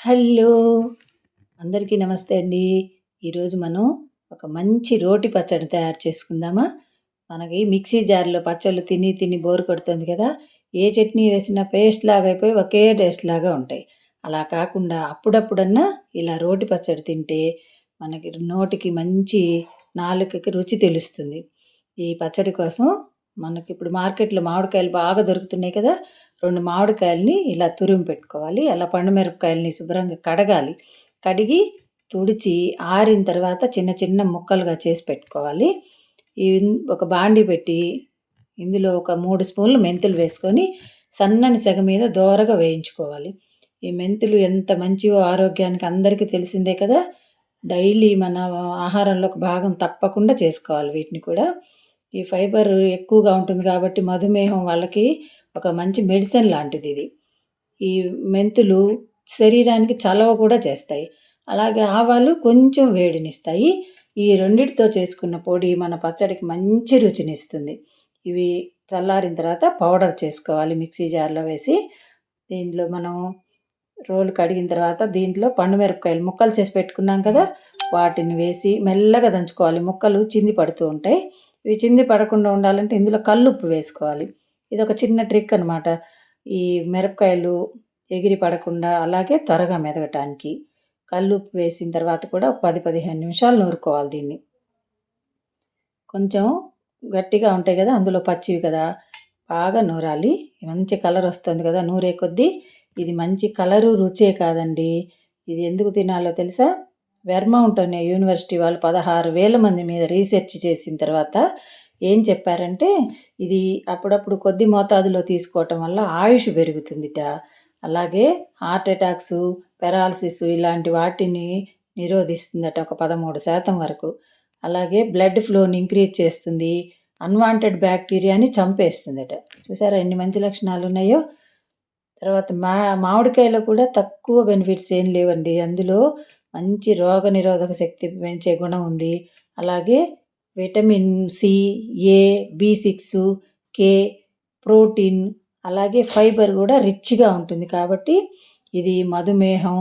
Hello! అందరికీ నమస్తే అండి. ఈరోజు మనం ఒక మంచి రోటి పచ్చడి తయారు చేసుకుందామా? మనకి మిక్సీ జార్లో పచ్చళ్ళు తిని తిని బోరు కొడుతుంది కదా. ఏ చట్నీ వేసినా పేస్ట్ లాగా అయిపోయి ఒకే టేస్ట్ లాగా ఉంటాయి. అలా కాకుండా అప్పుడప్పుడన్నా ఇలా రోటి పచ్చడి తింటే మనకి నోటికి మంచి నాలుకకి రుచి తెలుస్తుంది. ఈ పచ్చడి కోసం మనకి ఇప్పుడు మార్కెట్లో మామిడికాయలు బాగా దొరుకుతున్నాయి కదా. రెండు మామిడికాయలని ఇలా తురిమి పెట్టుకోవాలి. అలా పండు మిరపకాయలని శుభ్రంగా కడగాలి. కడిగి తుడిచి ఆరిన తర్వాత చిన్న చిన్న ముక్కలుగా చేసి పెట్టుకోవాలి. ఈ ఒక బాండి పెట్టి ఇందులో ఒక మూడు స్పూన్లు మెంతులు వేసుకొని సన్నని సెగ మీద దోరగా వేయించుకోవాలి. ఈ మెంతులు ఎంత మంచివో ఆరోగ్యానికి అందరికీ తెలిసిందే కదా. డైలీ మన ఆహారంలో ఒక భాగం తప్పకుండా చేసుకోవాలి వీటిని కూడా. ఈ ఫైబర్ ఎక్కువగా ఉంటుంది కాబట్టి మధుమేహం వాళ్ళకి ఒక మంచి మెడిసిన్ లాంటిది ఇది. ఈ మెంతులు శరీరానికి చలవ కూడా చేస్తాయి. అలాగే ఆవాలు కొంచెం వేడినిస్తాయి. ఈ రెండిటితో చేసుకున్న పొడి మన పచ్చడికి మంచి రుచినిస్తుంది. ఇవి చల్లారిన తర్వాత పౌడర్ చేసుకోవాలి మిక్సీ జార్లో వేసి. దీంట్లో మనం రోలు కడిగిన తర్వాత దీంట్లో పండు మిరపకాయలు ముక్కలు చేసి పెట్టుకున్నాం కదా వాటిని వేసి మెల్లగా దంచుకోవాలి. ముక్కలు చింది పడుతూ ఉంటాయి. ఇవి చింది పడకుండా ఉండాలంటే ఇందులో కల్లుప్పు వేసుకోవాలి. ఇది ఒక చిన్న ట్రిక్ అనమాట ఈ మిరపకాయలు ఎగిరి పడకుండా అలాగే త్వరగా మెదగటానికి కల్లుప్పు వేసిన తర్వాత కూడా ఒక పది పదిహేను నిమిషాలు నూరుకోవాలి దీన్ని. కొంచెం గట్టిగా ఉంటాయి కదా అందులో పచ్చివి కదా బాగా నూరాలి. మంచి కలర్ వస్తుంది కదా నూరే కొద్దీ ఇది మంచి కలరు రుచే కాదండి. ఇది ఎందుకు తినాలో తెలుసా? వెర్మౌంట్ అనే యూనివర్సిటీ వాళ్ళు పదహారు వేల మంది మీద రీసెర్చ్ చేసిన తర్వాత ఏం చెప్పారంటే ఇది అప్పుడప్పుడు కొద్ది మోతాదులో తీసుకోవటం వల్ల ఆయుష్ పెరుగుతుందిట. అలాగే హార్ట్ అటాక్స్ పెరాలసిస్ ఇలాంటి వాటిని నిరోధిస్తుందట ఒక పదమూడు శాతం వరకు. అలాగే బ్లడ్ ఫ్లోని ఇంక్రీజ్ చేస్తుంది. అన్వాంటెడ్ బ్యాక్టీరియాని చంపేస్తుందట. చూసారా ఎన్ని మంచి లక్షణాలు ఉన్నాయో? తర్వాత మా మామిడికాయలో కూడా తక్కువ బెనిఫిట్స్ ఏం లేవండి. అందులో మంచి రోగ నిరోధక శక్తి పెంచే గుణం ఉంది. అలాగే vitamin C A B six K protein అలాగే ఫైబర్ కూడా రిచ్గా ఉంటుంది కాబట్టి ఇది మధుమేహం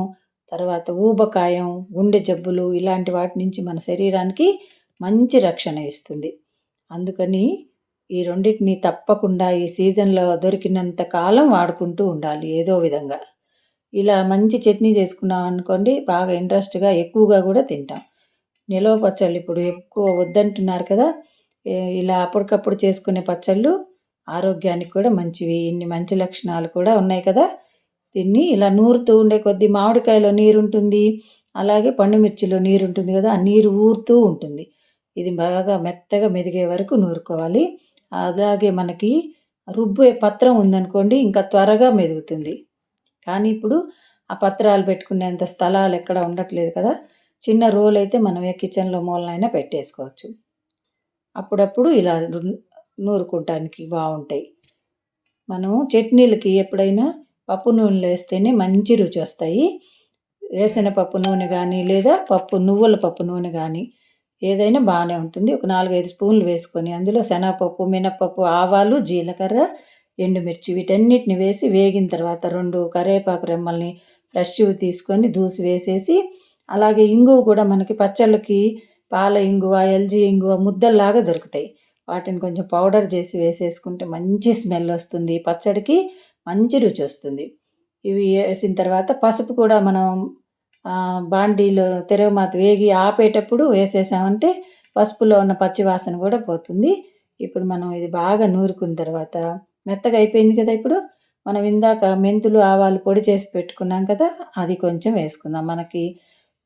తర్వాత ఊబకాయం గుండె జబ్బులు ఇలాంటి వాటి నుంచి మన శరీరానికి మంచి రక్షణ ఇస్తుంది. అందుకని ఈ రెండింటిని తప్పకుండా ఈ సీజన్లో దొరికినంత కాలం వాడుకుంటూ ఉండాలి ఏదో విధంగా. ఇలా మంచి చట్నీ చేసుకున్నాం అనుకోండి బాగా ఇంట్రెస్ట్గా ఎక్కువగా కూడా తింటాం. నిలవ పచ్చళ్ళు ఇప్పుడు ఎక్కువ వద్దంటున్నారు కదా ఇలా అప్పటికప్పుడు చేసుకునే పచ్చళ్ళు ఆరోగ్యానికి కూడా మంచివి. ఇన్ని మంచి లక్షణాలు కూడా ఉన్నాయి కదా. దీన్ని ఇలా నూరుతూ ఉండే కొద్దీ మామిడికాయలో నీరు ఉంటుంది అలాగే పండుమిర్చిలో నీరు ఉంటుంది కదా ఆ నీరు ఊరుతూ ఉంటుంది. ఇది బాగా మెత్తగా మెదిగే వరకు నూరుకోవాలి. అలాగే మనకి రుబ్బే పత్రం ఉందనుకోండి ఇంకా త్వరగా మెదుగుతుంది. కానీ ఇప్పుడు ఆ పత్రాలు పెట్టుకునేంత స్థలాలు ఎక్కడ ఉండట్లేదు కదా. చిన్న రోల్ అయితే మనం ఏ కిచెన్లో మూలనైనా పెట్టేసుకోవచ్చు. అప్పుడప్పుడు ఇలా నూరుకుంటానికి బాగుంటాయి మనం చట్నీలకి ఎప్పుడైనా పప్పు నూనెలు వేస్తేనే మంచి రుచి వస్తాయి వేసిన పప్పు నూనె కానీ లేదా పప్పు నువ్వుల పప్పు నూనె కానీ ఏదైనా బాగానే ఉంటుంది. ఒక నాలుగైదు స్పూన్లు వేసుకొని అందులో శనగపప్పు మినపప్పు ఆవాలు జీలకర్ర ఎండుమిర్చి వీటన్నిటిని వేసి వేగిన తర్వాత రెండు కరివేపాకు రెమ్మల్ని ఫ్రెష్ తీసుకొని దూసి వేసేసి అలాగే ఇంగువ కూడా మనకి పచ్చళ్ళకి పాల ఇంగువ ఎల్జీ ఇంగువ ముద్దల్లాగా దొరుకుతాయి. వాటిని కొంచెం పౌడర్ చేసి వేసేసుకుంటే మంచి స్మెల్ వస్తుంది. పచ్చడికి మంచి రుచి వస్తుంది. ఇవి వేసిన తర్వాత పసుపు కూడా మనం బాండీలో తిరగమాత వేగి ఆపేటప్పుడు వేసేసామంటే పసుపులో ఉన్న పచ్చి వాసన కూడా పోతుంది. ఇప్పుడు మనం ఇది బాగా నూరుకున్న తర్వాత మెత్తగా అయిపోయింది కదా ఇప్పుడు. మనం ఇందాక మెంతులు ఆవాలు పొడి చేసి పెట్టుకున్నాం కదా అది కొంచెం వేసుకుందాం. మనకి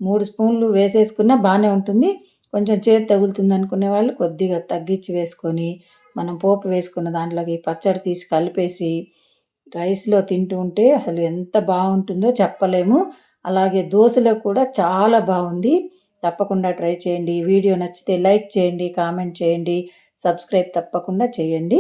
మూడు స్పూన్లు వేసేసుకున్నా బాగానే ఉంటుంది. కొంచెం చేతి తగులుతుంది అనుకునే వాళ్ళు కొద్దిగా తగ్గించి వేసుకొని మనం పోపు వేసుకున్న దాంట్లోకి పచ్చడి తీసి కలిపేసి రైస్లో తింటూ ఉంటే అసలు ఎంత బాగుంటుందో చెప్పలేము. అలాగే దోశలో కూడా చాలా బాగుంది. తప్పకుండా ట్రై చేయండి. వీడియో నచ్చితే లైక్ చేయండి కామెంట్ చేయండి. సబ్స్క్రైబ్ తప్పకుండా చేయండి.